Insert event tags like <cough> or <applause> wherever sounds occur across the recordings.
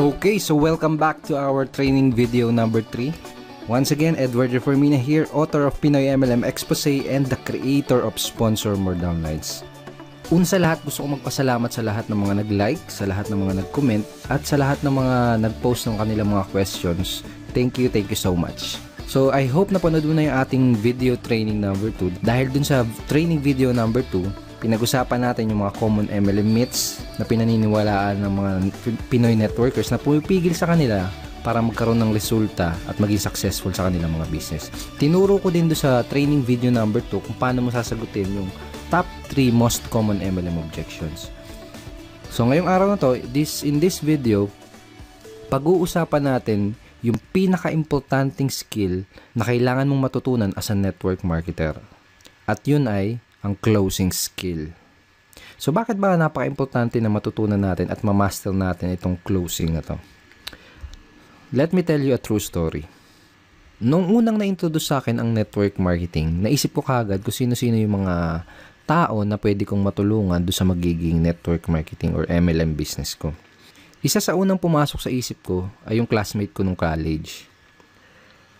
Okay, so welcome back to our training video number 3. Once again, Edward Reformina here, author of Pinoy MLM Expose and the creator of Sponsor More Downlines. Una sa lahat, gusto ko magpasalamat sa lahat ng mga nag-like, sa lahat ng mga nag-comment, at sa lahat ng mga nag-post ng kanilang mga questions. Thank you, thank you so much. So, I hope napanood mo na yung ating video training number 2. Dahil dun sa training video number 2, pinag-usapan natin yung mga common MLM myths na pinaniniwalaan ng mga Pinoy networkers na pumipigil sa kanila para magkaroon ng resulta at maging successful sa kanilang mga business. Tinuro ko din do sa training video number 2 kung paano mo sasagutin yung top 3 most common MLM objections. So ngayong araw na to, this in this video, pag-uusapan natin yung pinaka-importanting skill na kailangan mong matutunan as a network marketer. At yun ay ang closing skill. So bakit ba napaka-importante na matutunan natin at ma-master natin itong closing na to? Let me tell you a true story. Nung unang na-introduce sa akin ang network marketing, naisip ko kagad kung sino-sino yung mga tao na pwede kong matulungan do sa magiging network marketing or MLM business ko. Isa sa unang pumasok sa isip ko ay yung classmate ko nung college.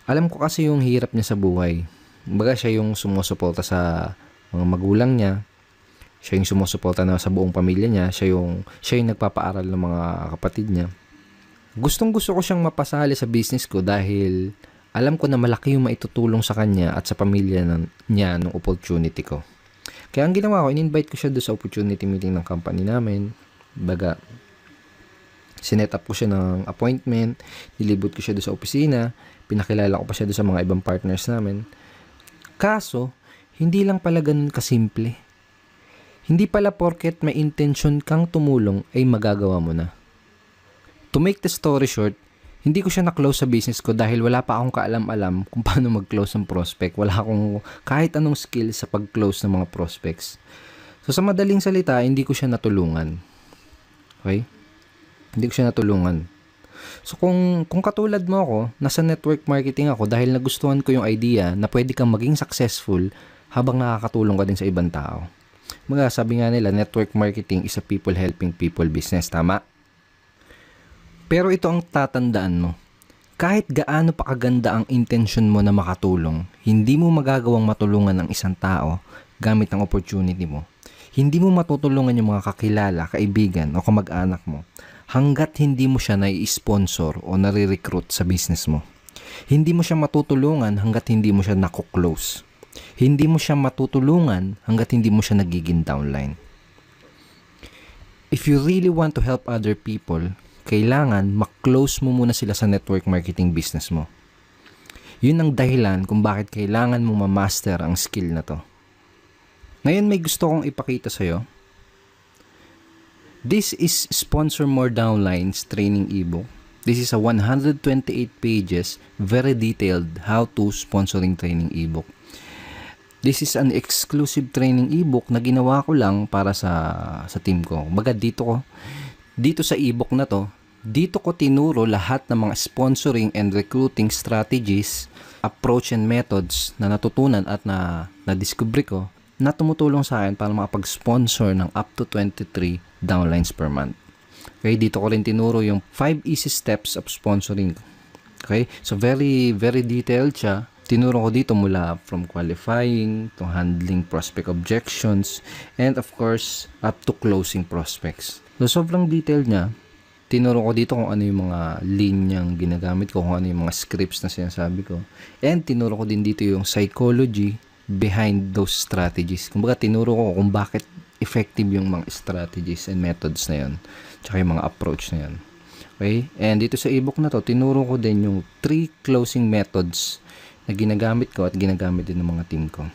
Alam ko kasi yung hirap niya sa buhay. Baga siya yung sumusuporta sa mga magulang niya. Siya yung sumusuporta na sa buong pamilya niya. Siya yung, siya yung nagpapaaral ng mga kapatid niya. Gustong gusto ko siyang mapasali sa business ko dahil alam ko na malaki yung maitutulong sa kanya at sa pamilya ng, niya ng opportunity ko. Kaya ang ginawa ko, in-invite ko siya doon sa opportunity meeting ng company namin. Baga, sinet up ko siya ng appointment, nilibot ko siya doon sa opisina, pinakilala ko pa siya doon sa mga ibang partners namin. Kaso, hindi lang pala ganun kasimple. Hindi pala porket may intention kang tumulong ay magagawa mo na. To make the story short, hindi ko siya na-close sa business ko dahil wala pa akong kaalam-alam kung <laughs> paano mag-close ng prospect. Wala akong kahit anong skill sa pag-close ng mga prospects. So sa madaling salita, hindi ko siya natulungan. Okay? Hindi ko siya natulungan. So kung kung katulad mo ako, nasa network marketing ako dahil nagustuhan ko yung idea na pwede kang maging successful habang nakakatulong ka din sa ibang tao. Mga sabi nga nila, network marketing is a people helping people business. Tama? Pero ito ang tatandaan mo. Kahit gaano pa kaganda ang intention mo na makatulong, hindi mo magagawang matulungan ang isang tao gamit ang opportunity mo. Hindi mo matutulungan yung mga kakilala, kaibigan o kamag-anak mo hanggat hindi mo siya nai-sponsor o nare-recruit sa business mo. Hindi mo siya matutulungan hanggat hindi mo siya nako-close. Hindi mo siya matutulungan hanggat hindi mo siya nagiging downline. If you really want to help other people, kailangan mak-close mo muna sila sa network marketing business mo. Yun ang dahilan kung bakit kailangan mo ma-master ang skill na to. Ngayon may gusto kong ipakita sa'yo. This is Sponsor More Downlines training ebook. This is a 128 pages, very detailed how to sponsoring training ebook. This is an exclusive training ebook na ginawa ko lang para sa sa team ko. Baga dito ko dito sa ebook na to, dito ko tinuro lahat ng mga sponsoring and recruiting strategies, approach and methods na natutunan at na na-discover ko na tumutulong sa akin para makapag-sponsor ng up to 23 downlines per month. Okay, dito ko rin tinuro yung 5 easy steps of sponsoring. Okay? So very very detailed siya. Tinuro ko dito mula from qualifying to handling prospect objections and of course up to closing prospects. So sobrang detailed niya tinuro ko dito kung ano yung mga linyang ginagamit ko, kung ano yung mga scripts na sinasabi ko. And tinuro ko din dito yung psychology behind those strategies. Kumbaga, tinuro ko kung bakit effective yung mga strategies and methods na yun. Tsaka yung mga approach na yun. Okay? And dito sa ebook na to, tinuro ko din yung three closing methods na ginagamit ko at ginagamit din ng mga team ko.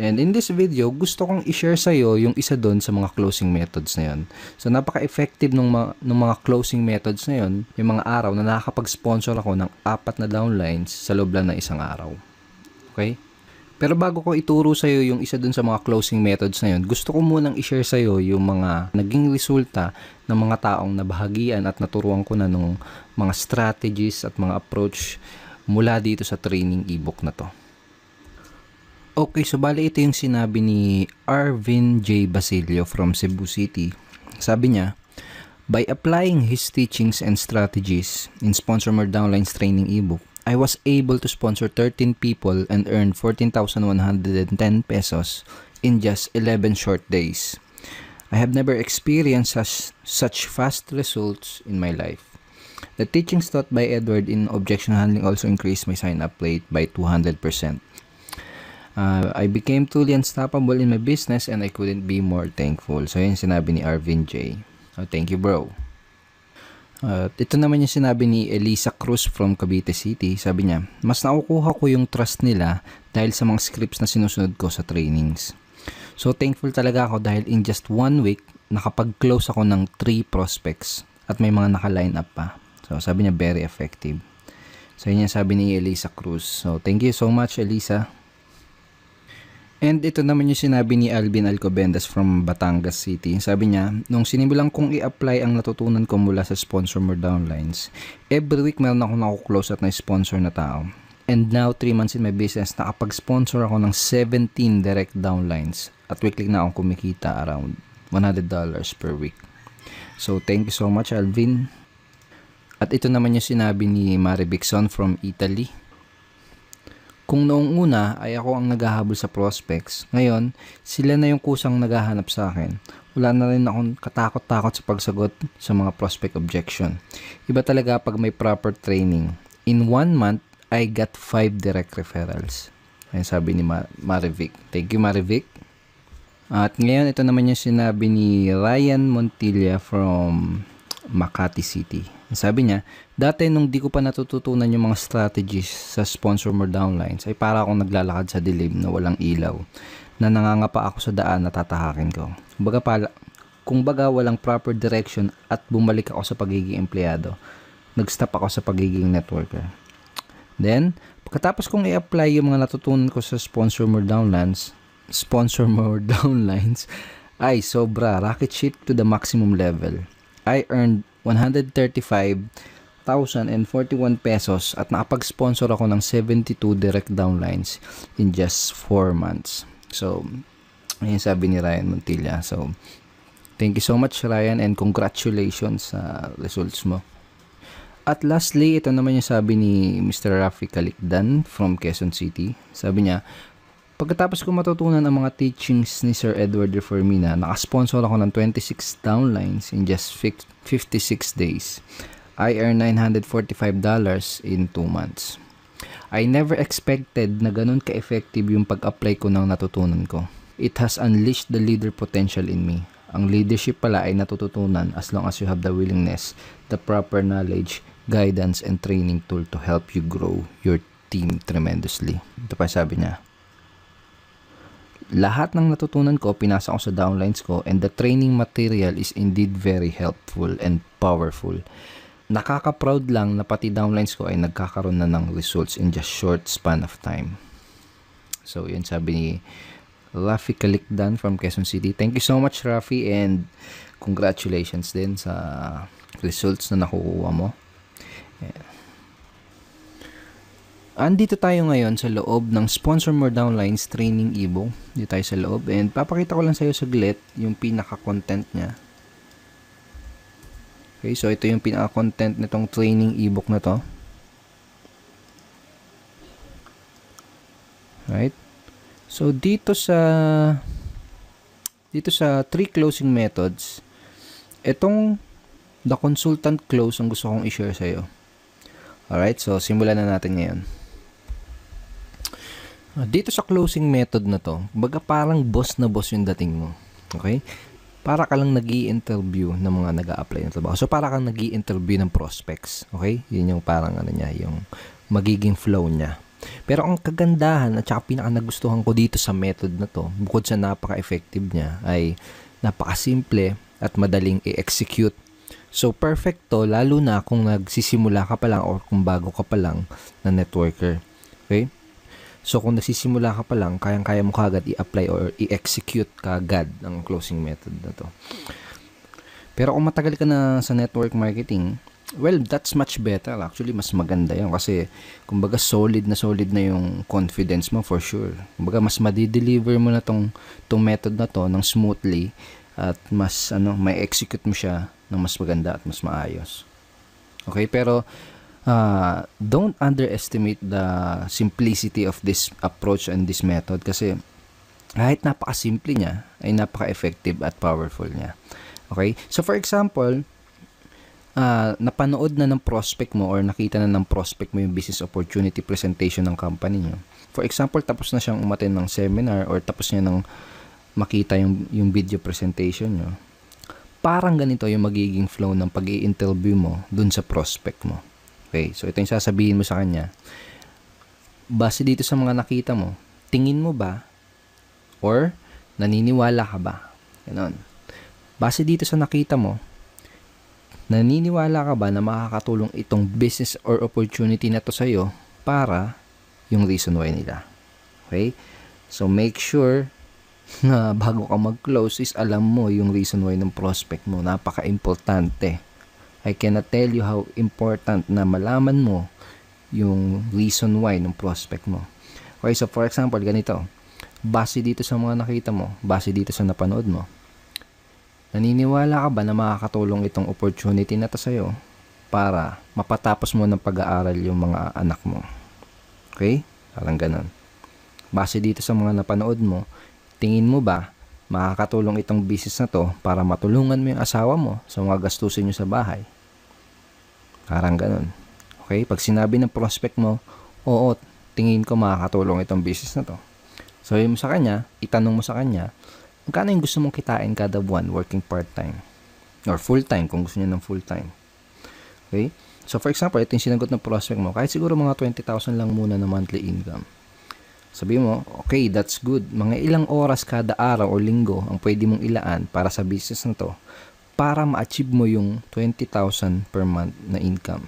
And in this video, gusto kong i-share sa iyo yung isa doon sa mga closing methods na 'yon. So napaka-effective ng mga ng mga closing methods na 'yon, yung mga araw na nakakapag-sponsor ako ng apat na downlines sa loob lang ng isang araw. Okay? Pero bago ko ituro sa iyo yung isa doon sa mga closing methods na 'yon, gusto ko munang i-share sa iyo yung mga naging resulta ng mga taong nabahagian at naturuan ko na ng mga strategies at mga approach mula dito sa training ebook na to. Okay, so bali ito yung sinabi ni Arvin J. Basilio from Cebu City. Sabi niya, By applying his teachings and strategies in Sponsor More Downlines training ebook, I was able to sponsor 13 people and earn 14,110 pesos in just 11 short days. I have never experienced such, such fast results in my life. The teachings taught by Edward in objection handling also increased my sign-up rate by 200%. Uh, I became truly unstoppable in my business and I couldn't be more thankful. So, yun sinabi ni Arvin J. Oh, thank you, bro. Uh, ito naman yung sinabi ni Elisa Cruz from Cavite City. Sabi niya, mas nakukuha ko yung trust nila dahil sa mga scripts na sinusunod ko sa trainings. So thankful talaga ako dahil in just one week, nakapag-close ako ng 3 prospects at may mga naka-line up pa. So sabi niya, very effective. So yun yung sabi ni Elisa Cruz. So thank you so much Elisa. And ito naman yung sinabi ni Alvin Alcobendas from Batangas City. Sabi niya, nung sinimulan kong i-apply ang natutunan ko mula sa sponsor mo downlines, every week meron ako nakuklose at na-sponsor na tao. And now, 3 months in my business, nakapag-sponsor ako ng 17 direct downlines at weekly na akong kumikita around $100 per week. So, thank you so much, Alvin. At ito naman yung sinabi ni Mari Bixon from Italy. Kung noong una ay ako ang naghahabol sa prospects, ngayon sila na yung kusang naghahanap sa akin. Wala na rin akong katakot-takot sa pagsagot sa mga prospect objection. Iba talaga pag may proper training. In one month, I got 5 direct referrals. Ayun sabi ni Mar- Marivic. Thank you Marivic. At ngayon, ito naman yung sinabi ni Ryan Montilla from Makati City. Sabi niya, dati nung di ko pa natututunan yung mga strategies sa sponsor more downlines, ay para akong naglalakad sa dilim na walang ilaw, na nangangapa ako sa daan na tatahakin ko. Kumbaga, pala, kung baga walang proper direction at bumalik ako sa pagiging empleyado, nag-stop ako sa pagiging networker. Then, pagkatapos kong i-apply yung mga natutunan ko sa sponsor more downlines, sponsor more <laughs> downlines, ay sobra rocket ship to the maximum level. I earned 135,041 pesos at nakapag-sponsor ako ng 72 direct downlines in just 4 months. So, ayun sabi ni Ryan Montilla. So, thank you so much Ryan and congratulations sa results mo. At lastly, ito naman yung sabi ni Mr. Rafi Kalikdan from Quezon City. Sabi niya, Pagkatapos ko matutunan ang mga teachings ni Sir Edward Reformina, nakasponsor ako ng 26 downlines in just 56 days. I earned $945 in 2 months. I never expected na ganun ka-effective yung pag-apply ko ng natutunan ko. It has unleashed the leader potential in me. Ang leadership pala ay natututunan as long as you have the willingness, the proper knowledge, guidance, and training tool to help you grow your team tremendously. Ito pa sabi niya, lahat ng natutunan ko, pinasa ko sa downlines ko and the training material is indeed very helpful and powerful. Nakaka-proud lang na pati downlines ko ay nagkakaroon na ng results in just short span of time. So, yun sabi ni Rafi Kalikdan from Quezon City. Thank you so much, Rafi, and congratulations din sa results na nakukuha mo. Yeah. Andito tayo ngayon sa loob ng Sponsor More Downlines Training Ebook. Dito tayo sa loob and papakita ko lang sa iyo saglit yung pinaka-content niya. Okay, so ito yung pinaka-content nitong training ebook na to. Right? So dito sa dito sa three closing methods, itong the consultant close ang gusto kong i-share sa iyo. Alright, so simulan na natin ngayon. Ah, dito sa closing method na to, baga parang boss na boss yung dating mo. Okay? Para ka lang nag interview ng mga nag apply ng trabaho. So, para kang nag interview ng prospects. Okay? Yun yung parang ano niya, yung magiging flow niya. Pero ang kagandahan at saka pinaka nagustuhan ko dito sa method na to, bukod sa napaka-effective niya, ay napaka-simple at madaling i-execute. So, perfect to, lalo na kung nagsisimula ka pa lang or kung bago ka pa lang na networker. Okay? So kung nasisimula ka pa lang, kayang-kaya mo kagad i-apply or i-execute kagad ang closing method na to. Pero kung matagal ka na sa network marketing, well, that's much better. Actually, mas maganda yan kasi kumbaga solid na solid na yung confidence mo for sure. Kumbaga mas madi-deliver mo na tong, tong method na to ng smoothly at mas ano, may execute mo siya ng mas maganda at mas maayos. Okay, pero uh, don't underestimate the simplicity of this approach and this method kasi kahit napaka-simple niya, ay napaka-effective at powerful niya. Okay? So for example, uh, napanood na ng prospect mo or nakita na ng prospect mo yung business opportunity presentation ng company niyo. For example, tapos na siyang umaten ng seminar or tapos niya nang makita yung, yung video presentation niyo. Parang ganito yung magiging flow ng pag interview mo dun sa prospect mo. Okay, so ito yung sasabihin mo sa kanya. Base dito sa mga nakita mo, tingin mo ba or naniniwala ka ba? Ganon. Base dito sa nakita mo, naniniwala ka ba na makakatulong itong business or opportunity na to sa'yo para yung reason why nila? Okay? So, make sure na <laughs> bago ka mag-close is alam mo yung reason why ng prospect mo. Napaka-importante I cannot tell you how important na malaman mo yung reason why ng prospect mo. Okay, so for example, ganito. Base dito sa mga nakita mo, base dito sa napanood mo, naniniwala ka ba na makakatulong itong opportunity na to sa'yo para mapatapos mo ng pag-aaral yung mga anak mo? Okay? Parang ganun. Base dito sa mga napanood mo, tingin mo ba makakatulong itong business na to para matulungan mo yung asawa mo sa mga gastusin nyo sa bahay. Parang ganun. Okay? Pag sinabi ng prospect mo, oo, tingin ko makakatulong itong business na to. So, yun mo sa kanya, itanong mo sa kanya, magkano yung gusto mong kitain kada buwan working part-time? Or full-time kung gusto niya ng full-time. Okay? So, for example, ito yung sinagot ng prospect mo, kahit siguro mga 20,000 lang muna na monthly income sabi mo, okay, that's good. Mga ilang oras kada araw o linggo ang pwede mong ilaan para sa business na to para ma-achieve mo yung 20,000 per month na income.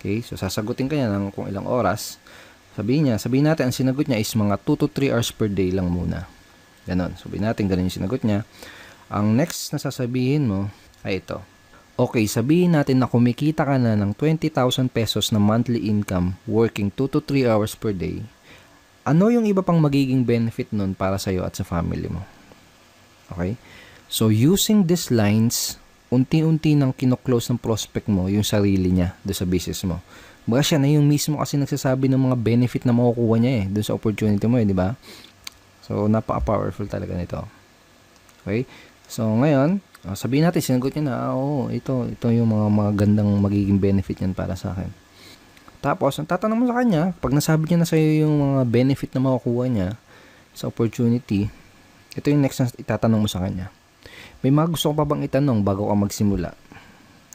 Okay, so sasagutin ka niya ng kung ilang oras. Sabihin niya, sabihin natin ang sinagot niya is mga 2 to 3 hours per day lang muna. Ganon. Sabihin natin, ganun yung sinagot niya. Ang next na sasabihin mo ay ito. Okay, sabihin natin na kumikita ka na ng 20,000 pesos na monthly income working 2 to 3 hours per day ano yung iba pang magiging benefit nun para sa'yo at sa family mo? Okay? So, using these lines, unti-unti nang kinoklose ng prospect mo yung sarili niya do sa business mo. Baga siya na yung mismo kasi nagsasabi ng mga benefit na makukuha niya eh, doon sa opportunity mo eh, di ba? So, napaka-powerful talaga nito. Okay? So, ngayon, ah, sabihin natin, sinagot niya na, ah, oo, ito, ito yung mga, mga gandang magiging benefit yan para sa akin. Tapos, ang tatanong mo sa kanya, pag nasabi niya na sa iyo yung mga benefit na makukuha niya sa opportunity, ito yung next na itatanong mo sa kanya. May mga gusto ko pa bang itanong bago ka magsimula?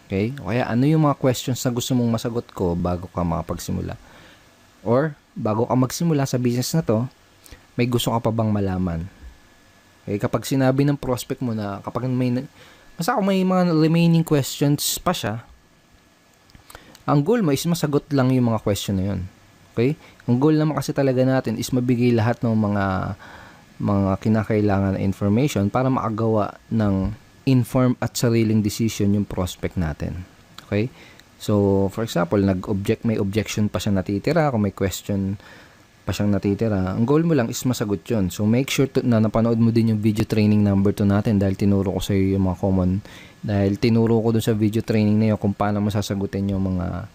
Okay? O kaya ano yung mga questions na gusto mong masagot ko bago ka makapagsimula? Or, bago ka magsimula sa business na to, may gusto ka pa bang malaman? Okay? Kapag sinabi ng prospect mo na kapag may, basta kung may mga remaining questions pa siya, ang goal mo is masagot lang yung mga question na yun. Okay? Ang goal naman kasi talaga natin is mabigay lahat ng mga mga kinakailangan na information para makagawa ng informed at sariling decision yung prospect natin. Okay? So, for example, nag-object, may objection pa siya natitira, kung may question pa siyang natitira, ang goal mo lang is masagot yun. So, make sure to, na napanood mo din yung video training number 2 natin dahil tinuro ko sa iyo yung mga common dahil tinuro ko dun sa video training na yun kung paano mo sasagutin yung mga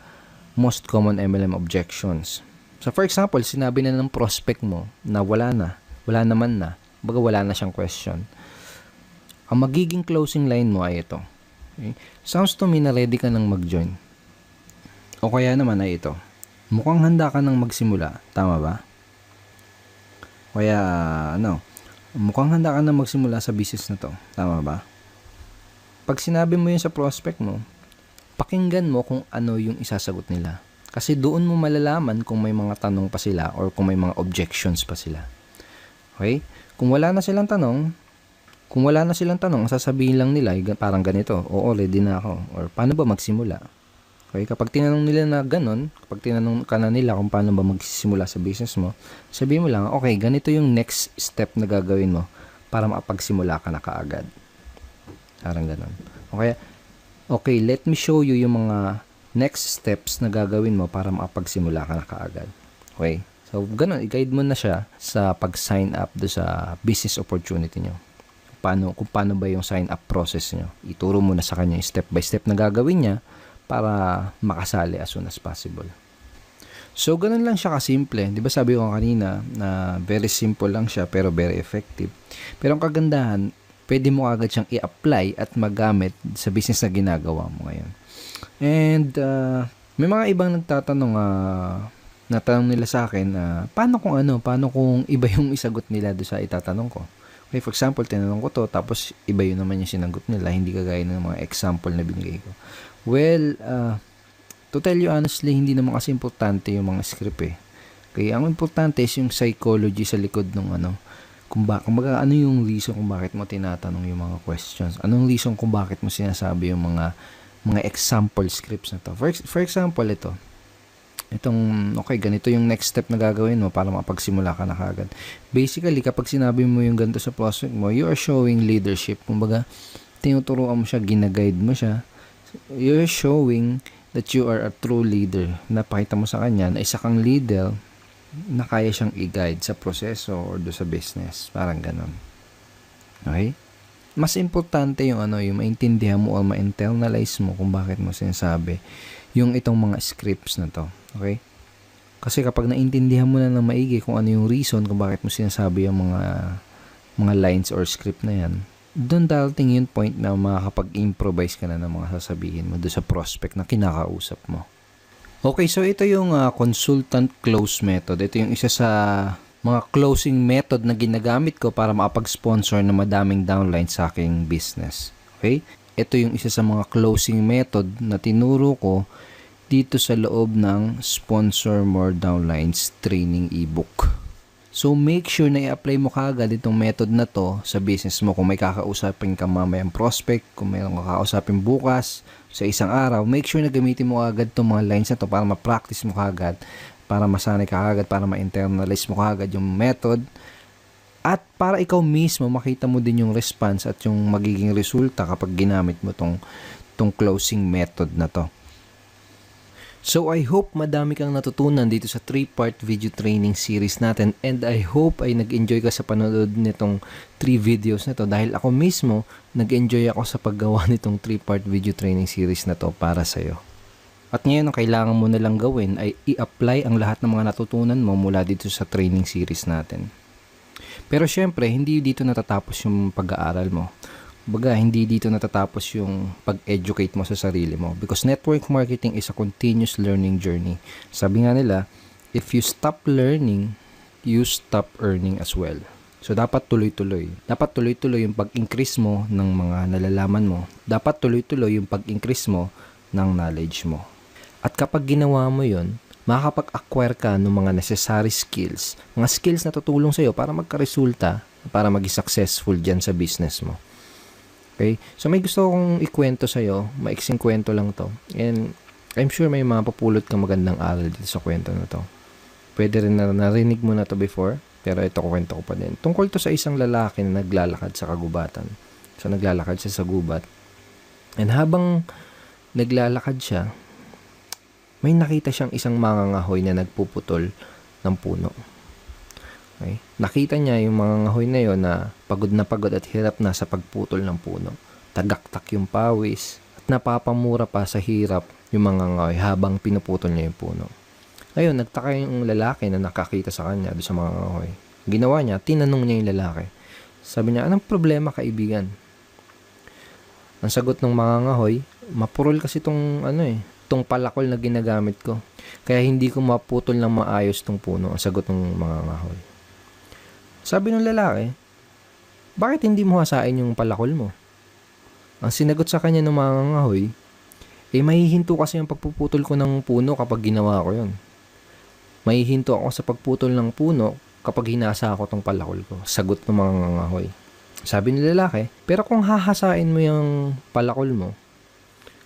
most common MLM objections. So for example, sinabi na ng prospect mo na wala na, wala naman na, baga wala na siyang question. Ang magiging closing line mo ay ito. Okay? Sounds to me na ready ka nang mag-join. O kaya naman ay ito. Mukhang handa ka nang magsimula. Tama ba? Kaya ano, mukhang handa ka nang magsimula sa business na to. Tama ba? Pag sinabi mo yun sa prospect mo, pakinggan mo kung ano yung isasagot nila. Kasi doon mo malalaman kung may mga tanong pa sila or kung may mga objections pa sila. Okay? Kung wala na silang tanong, kung wala na silang tanong, sasabihin lang nila, parang ganito, oo, ready na ako. Or paano ba magsimula? Okay? Kapag tinanong nila na ganun, kapag tinanong ka na nila kung paano ba magsisimula sa business mo, sabihin mo lang, okay, ganito yung next step na gagawin mo para makapagsimula ka na kaagad. Parang ganun. Okay, okay, let me show you yung mga next steps na gagawin mo para makapagsimula ka na kaagad. Okay? So, ganun, i-guide mo na siya sa pag-sign up do sa business opportunity nyo. paano, kung paano ba yung sign up process nyo. Ituro mo na sa kanya step by step na gagawin niya para makasali as soon as possible. So, ganun lang siya kasimple. Di ba sabi ko kanina na very simple lang siya pero very effective. Pero ang kagandahan, pwede mo agad siyang i-apply at magamit sa business na ginagawa mo ngayon. And uh, may mga ibang nagtatanong uh, natanong nila sa akin uh, paano kung ano, paano kung iba yung isagot nila do sa itatanong ko. Okay, for example, tinanong ko to, tapos iba yun naman yung sinagot nila, hindi kagaya ng mga example na binigay ko. Well, uh, to tell you honestly, hindi naman kasi importante yung mga script eh. Kaya ang importante is yung psychology sa likod ng ano, kung ba, kumbaga, ano yung reason kung bakit mo tinatanong yung mga questions? Anong reason kung bakit mo sinasabi yung mga mga example scripts na to? For, for example, ito, itong, okay, ganito yung next step na gagawin mo para makapagsimula ka na kagad. Basically, kapag sinabi mo yung ganito sa prospect mo, you are showing leadership. Kumbaga, tinuturuan mo siya, ginaguide mo siya. You're showing that you are a true leader. Napakita mo sa kanya na isa kang leader na kaya siyang i-guide sa proseso or do sa business. Parang ganun. Okay? Mas importante yung ano, yung maintindihan mo o ma-internalize mo kung bakit mo sinasabi yung itong mga scripts na to. Okay? Kasi kapag naintindihan mo na ng maigi kung ano yung reason kung bakit mo sinasabi yung mga mga lines or script na yan, doon darating yung point na makakapag-improvise ka na ng mga sasabihin mo doon sa prospect na kinakausap mo. Okay, so ito yung uh, consultant close method. Ito yung isa sa mga closing method na ginagamit ko para makapag-sponsor ng madaming downlines sa aking business. Okay? Ito yung isa sa mga closing method na tinuro ko dito sa loob ng Sponsor More Downlines training ebook. So make sure na i-apply mo kagad itong method na to sa business mo. Kung may kakausapin ka mamayang prospect, kung may kakausapin bukas sa isang araw, make sure na gamitin mo agad itong mga lines na to para ma-practice mo kagad, para masanay ka kagad, para ma-internalize mo kagad yung method at para ikaw mismo makita mo din yung response at yung magiging resulta kapag ginamit mo tong tong closing method na to. So I hope madami kang natutunan dito sa 3-part video training series natin and I hope ay nag-enjoy ka sa panonood nitong 3 videos na to dahil ako mismo nag-enjoy ako sa paggawa <laughs> nitong 3-part video training series na to para sa iyo. At ngayon ang kailangan mo na lang gawin ay i-apply ang lahat ng mga natutunan mo mula dito sa training series natin. Pero syempre, hindi dito natatapos yung pag-aaral mo baga hindi dito natatapos yung pag-educate mo sa sarili mo because network marketing is a continuous learning journey. Sabi nga nila, if you stop learning, you stop earning as well. So, dapat tuloy-tuloy. Dapat tuloy-tuloy yung pag-increase mo ng mga nalalaman mo. Dapat tuloy-tuloy yung pag-increase mo ng knowledge mo. At kapag ginawa mo yon, makakapag-acquire ka ng mga necessary skills. Mga skills na tutulong sa'yo para magka-resulta, para maging successful dyan sa business mo. Okay? So may gusto akong ikwento sa iyo, maiksing kwento lang 'to. And I'm sure may mga papulot kang magandang aral dito sa kwento na 'to. Pwede rin na narinig mo na 'to before, pero ito kwento ko pa din. Tungkol to sa isang lalaki na naglalakad sa kagubatan. So naglalakad siya sa gubat. And habang naglalakad siya, may nakita siyang isang mangangahoy na nagpuputol ng puno. Okay? Nakita niya yung mga ngahoy na yon na pagod na pagod at hirap na sa pagputol ng puno. Tagaktak yung pawis at napapamura pa sa hirap yung mga ngahoy habang pinuputol niya yung puno. Ngayon, nagtaka yung lalaki na nakakita sa kanya doon sa mga ngahoy. Ginawa niya, tinanong niya yung lalaki. Sabi niya, anong problema kaibigan? Ang sagot ng mga ngahoy, mapurol kasi tong ano eh, tong palakol na ginagamit ko. Kaya hindi ko maputol ng maayos tong puno, ang sagot ng mga ngahoy. Sabi ng lalaki, bakit hindi mo hasain yung palakol mo? Ang sinagot sa kanya ng mga ngahoy, eh mahihinto kasi yung pagpuputol ko ng puno kapag ginawa ko yon. Mahihinto ako sa pagputol ng puno kapag hinasa ako tong palakol ko. Sagot ng mga ngahoy. Sabi ng lalaki, pero kung hahasain mo yung palakol mo,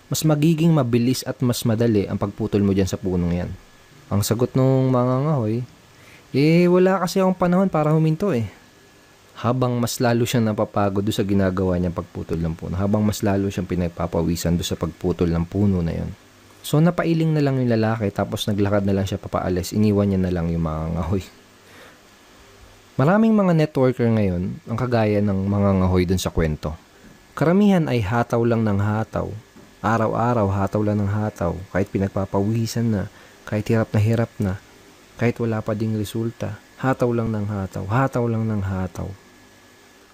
mas magiging mabilis at mas madali ang pagputol mo dyan sa punong yan. Ang sagot ng mga ngahoy, eh, wala kasi akong panahon para huminto eh. Habang mas lalo siyang napapagod do sa ginagawa niya pagputol ng puno. Habang mas lalo siyang pinagpapawisan do sa pagputol ng puno na yon. So, napailing na lang yung lalaki tapos naglakad na lang siya papaalis. Iniwan niya na lang yung mga ngahoy. Maraming mga networker ngayon ang kagaya ng mga ngahoy dun sa kwento. Karamihan ay hataw lang ng hataw. Araw-araw hataw lang ng hataw. Kahit pinagpapawisan na, kahit hirap na hirap na, kahit wala pa ding resulta. Hataw lang ng hataw, hataw lang ng hataw.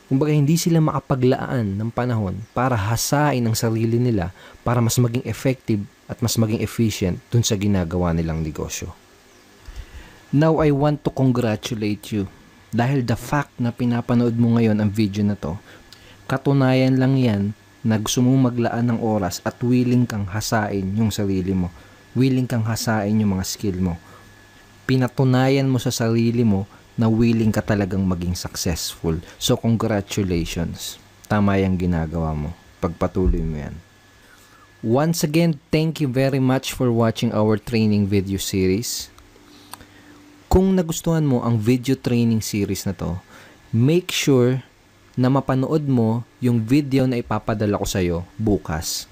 Kumbaga hindi sila makapaglaan ng panahon para hasain ang sarili nila para mas maging effective at mas maging efficient dun sa ginagawa nilang negosyo. Now I want to congratulate you dahil the fact na pinapanood mo ngayon ang video na to, katunayan lang yan na gusto mong maglaan ng oras at willing kang hasain yung sarili mo. Willing kang hasain yung mga skill mo. Pinatunayan mo sa sarili mo na willing ka talagang maging successful. So congratulations. Tama yung ginagawa mo. Pagpatuloy mo yan. Once again, thank you very much for watching our training video series. Kung nagustuhan mo ang video training series na to, make sure na mapanood mo yung video na ipapadala ko sa'yo bukas.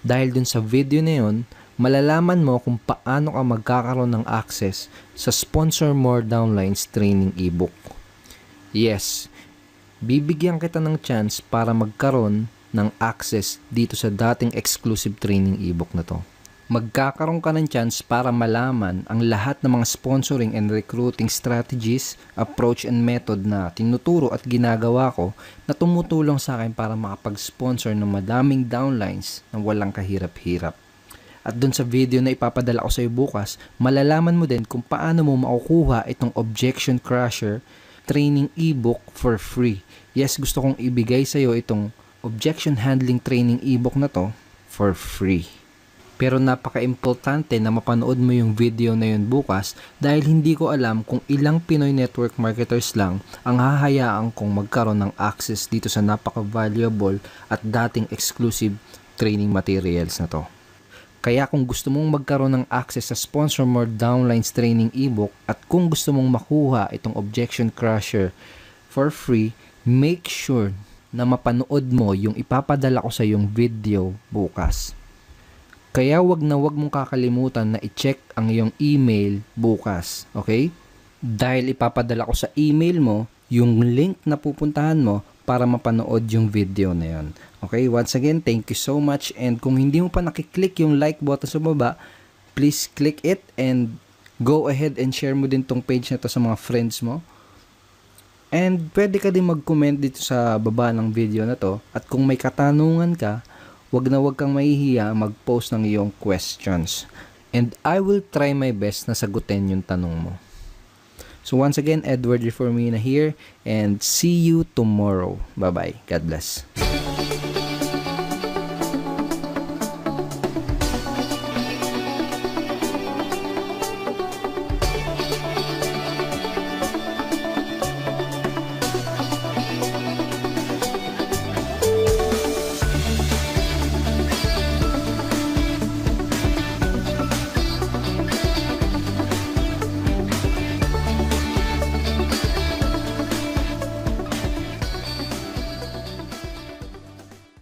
Dahil dun sa video na yun, malalaman mo kung paano ka magkakaroon ng access sa Sponsor More Downlines training ebook. Yes, bibigyan kita ng chance para magkaroon ng access dito sa dating exclusive training ebook na to. Magkakaroon ka ng chance para malaman ang lahat ng mga sponsoring and recruiting strategies, approach and method na tinuturo at ginagawa ko na tumutulong sa akin para makapag-sponsor ng madaming downlines na walang kahirap-hirap. At dun sa video na ipapadala ko sa iyo bukas, malalaman mo din kung paano mo makukuha itong Objection Crusher training ebook for free. Yes, gusto kong ibigay sa iyo itong Objection Handling Training ebook na to for free. Pero napaka-importante na mapanood mo yung video na yun bukas dahil hindi ko alam kung ilang Pinoy network marketers lang ang hahayaan kong magkaroon ng access dito sa napaka-valuable at dating exclusive training materials na to. Kaya kung gusto mong magkaroon ng access sa Sponsor More Downlines Training ebook at kung gusto mong makuha itong Objection Crusher for free, make sure na mapanood mo yung ipapadala ko sa yung video bukas. Kaya wag na wag mong kakalimutan na i-check ang iyong email bukas, okay? Dahil ipapadala ko sa email mo yung link na pupuntahan mo para mapanood yung video na yon. Okay, once again, thank you so much and kung hindi mo pa nakiklik yung like button sa baba, please click it and go ahead and share mo din tong page na to sa mga friends mo. And pwede ka din mag-comment dito sa baba ng video na to at kung may katanungan ka, wag na wag kang mahihiya mag-post ng iyong questions. And I will try my best na sagutin yung tanong mo. So once again, Edward Reformina here and see you tomorrow. Bye-bye. God bless.